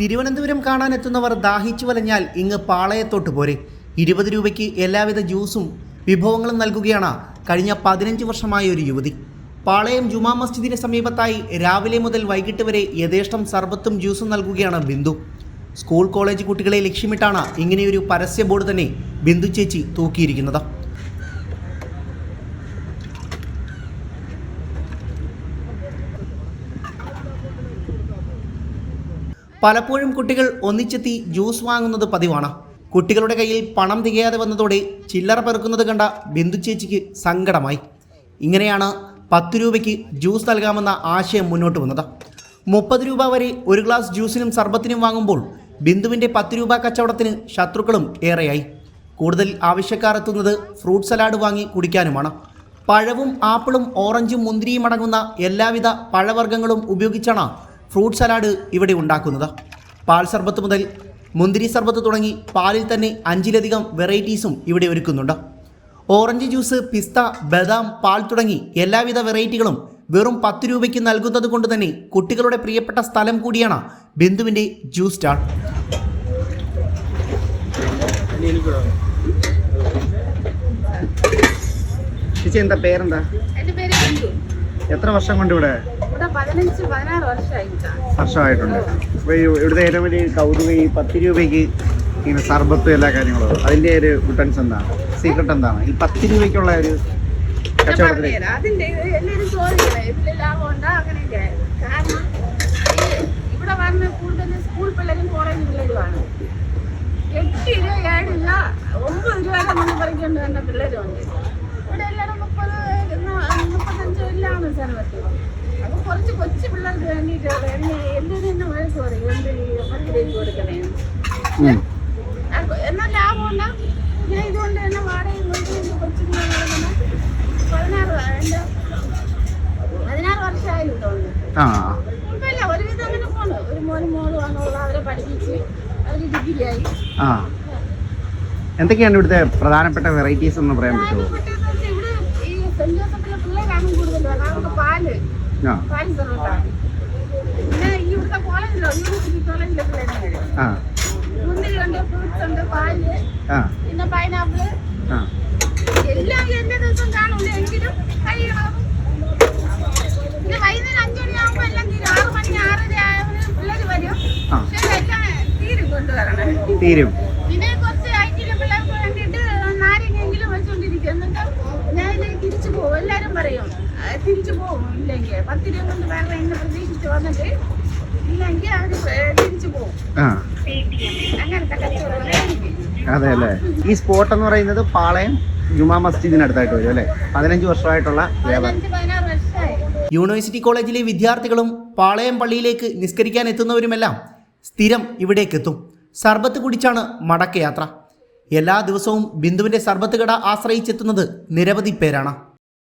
തിരുവനന്തപുരം കാണാൻ എത്തുന്നവർ ദാഹിച്ചു വലഞ്ഞാൽ ഇങ്ങ് പാളയത്തോട്ട് പോരെ. ഇരുപത് രൂപയ്ക്ക് എല്ലാവിധ ജ്യൂസും വിഭവങ്ങളും നൽകുകയാണ് കഴിഞ്ഞ പതിനഞ്ച് വർഷമായ ഒരു യുവതി. പാളയം ജുമാ മസ്ജിദിന് സമീപത്തായി രാവിലെ മുതൽ വൈകിട്ട് വരെ യഥേഷ്ടം സർബത്തും ജ്യൂസും നൽകുകയാണ് ബിന്ദു. സ്കൂൾ കോളേജ് കുട്ടികളെ ലക്ഷ്യമിട്ടാണ് ഇങ്ങനെയൊരു പരസ്യ ബോർഡ് തന്നെ ബിന്ദു ചേച്ചി തൂക്കിയിരിക്കുന്നത്. പലപ്പോഴും കുട്ടികൾ ഒന്നിച്ചെത്തി ജ്യൂസ് വാങ്ങുന്നത് പതിവാണ്. കുട്ടികളുടെ കയ്യിൽ പണം തികയാതെ വന്നതോടെ ചില്ലറ പെറുക്കുന്നത് കണ്ട ബിന്ദു ചേച്ചിക്ക് സങ്കടമായി. ഇങ്ങനെയാണ് പത്ത് രൂപയ്ക്ക് ജ്യൂസ് നൽകാമെന്ന ആശയം മുന്നോട്ട് വന്നത്. മുപ്പത് രൂപ വരെ ഒരു ഗ്ലാസ് ജ്യൂസിനും സർബത്തിനും വാങ്ങുമ്പോൾ ബിന്ദുവിന്റെ പത്ത് രൂപ കച്ചവടത്തിന് ശത്രുക്കളും ഏറെയായി. കൂടുതൽ ആവശ്യക്കാർ എത്തുന്നത് ഫ്രൂട്ട് സലാഡ് വാങ്ങി കുടിക്കാനുമാണ്. പഴവും ആപ്പിളും ഓറഞ്ചും മുന്തിരിയും അടങ്ങുന്ന എല്ലാവിധ പഴവർഗങ്ങളും ഉപയോഗിച്ചാണ് ഫ്രൂട്ട് സലാഡ് ഇവിടെ ഉണ്ടാക്കുന്നത്. പാൽ സർബത്ത് മുതൽ മുന്തിരി സർബത്ത് തുടങ്ങി പാലിൽ തന്നെ അഞ്ചിലധികം വെറൈറ്റീസും ഇവിടെ ഒരുക്കുന്നുണ്ട്. ഓറഞ്ച് ജ്യൂസ് പിസ്ത ബദാം പാൽ തുടങ്ങി എല്ലാവിധ വെറൈറ്റികളും വെറും പത്ത് രൂപയ്ക്ക് നൽകുന്നത് കൊണ്ട് തന്നെ കുട്ടികളുടെ പ്രിയപ്പെട്ട സ്ഥലം കൂടിയാണ് ബിന്ദുവിന്റെ ജ്യൂസ് സ്റ്റാൾ. ചേച്ചി എന്താ പേരെന്താ? എത്ര വർഷം കൊണ്ട് ഇവിടെ വർഷമായിട്ടുണ്ട്. അപ്പോൾ ഇവിടുത്തെ ഏറ്റവും വലിയ കൗതുകം ഈ പത്ത് രൂപയ്ക്ക് ഇങ്ങനെ സർബത്തും എല്ലാ കാര്യങ്ങളും. അതിന്റെ ഒരു ബുട്ടൻസ് എന്താണ്? സീക്രട്ട് എന്താണ്? ഈ പത്ത് രൂപയ്ക്കുള്ള ഒരു കച്ചവടത്തിൽ പറഞ്ഞുതരാം. അതിന്റെ ഇത് എല്ലാവരും ചോദിക്കണേ. ഇതിൽ ലാഭം ഉണ്ടാ? അങ്ങനെയൊക്കെ. കാരണം ഈ ഇവിടെ വന്ന് കൂടുതൽ സ്കൂൾ പിള്ളേരും കോളേജ് പിള്ളേരുമാണ്. എട്ട് രൂപ ഒമ്പത് രൂപ നമ്മൾ പറിക്കൊണ്ട് വന്ന പിള്ളേരുണ്ട്. ഇവിടെ എല്ലാവരും മുപ്പത് മുപ്പത്തഞ്ചോ മുപ്പത്തഞ്ച് എല്ലാണ് സർവത്ത് അപ്പൊ കുറച്ച് കൊച്ചു പിള്ളേർക്ക് വേണ്ടിയിട്ടാണ് എന്നെ എല്ലാവരും എന്നെ വഴക്ക് പറയും എന്ത് ഈ പത്ത് രൂപയ്ക്ക് കൊടുക്കണേന്ന് ഉം. അപ്പൊ എന്നാ ലാഭമുണ്ട ഞാൻ ഇതുകൊണ്ട് തന്നെ വാടകയും കൊണ്ട് എന്റെ കൊച്ചുങ്ങളെ വളർത്തുന്ന പതിനാറ് വ- എന്റെ പതിനാറ് വർഷമായാലും തോന്നുന്നു ആ. കുഴപ്പമില്ല ഒരുവിധം അങ്ങനെ പോണു ഒരു മോനും മോളും ആണുള്ള അവരെ പഠിപ്പിച്ച് അവർ ഡിഗ്രിയായി ആ. എന്തൊക്കെയാണ് ഇവിടുത്തെ പ്രധാനപ്പെട്ട വെറൈറ്റീസ് എന്ന് പറയാൻ പറ്റുമോ? ഇവിടെ ഈ സെന്റ് ജോസഫിലെ പിള്ളേരാണ് കൂടുതൽ വേണം അവർക്ക് പാൽ. സർവത്താണ് പിന്നെ ഈ ഇവിടുത്തെ കോളേജിലോ യൂണിവേഴ്സിറ്റി കോളേജിലെ പിള്ളേരാണ് ആ. മുന്തിരി ഉണ്ട് ഫ്രൂട്ട്സ് ഉണ്ട് പാൽ പിന്നെ പൈനാപ്പിൾ എല്ലാം എല്ലാ ദിവസവും കാണില്ല എങ്കിലും കഴിയണം. പിന്നെ വൈകുന്നേരം അഞ്ചു മണിയാകുമ്പോ എല്ലാം തീരും. ആറ് മണി ആറര ആയവര് പിള്ളേര് വരും. പക്ഷെ എല്ലാം തീരും കൊണ്ടുവരണം. തീരും. പിന്നെ കുറച്ച് ഐറ്റിലെ പിള്ളേർക്ക് വേണ്ടിയിട്ട് നാരങ്ങെങ്കിലും വെച്ചോണ്ടിരിക്കും എന്നിട്ട് ഞാൻ തിരിച്ചു പോകും. എല്ലാരും പറയും തിരിച്ചു പോകും ഇല്ലെങ്കിൽ. പത്ത് രൂപ കൊണ്ട് വേറെ എന്നെ പ്രതീക്ഷിച്ച് വന്നിട്ട് അതെ അല്ലേ? ഈ സ്പോട്ട് എന്ന് പറയുന്നത് പാളയം ജുമാ മസ്ജിദിനടുത്തായിട്ട് വരും അല്ലേ? പതിനഞ്ച് വർഷമായിട്ടുള്ള വ്യാപാരം യൂണിവേഴ്സിറ്റി കോളേജിലെ വിദ്യാർത്ഥികളും പാളയം പള്ളിയിലേക്ക് നിസ്കരിക്കാൻ എത്തുന്നവരുമെല്ലാം സ്ഥിരം ഇവിടേക്ക് എത്തും. സർബത്ത് കുടിച്ചാണ് മടക്കയാത്ര. എല്ലാ ദിവസവും ബിന്ദുവിന്റെ സർബത്ത് കട ആശ്രയിച്ചെത്തുന്നത് നിരവധി പേരാണ്.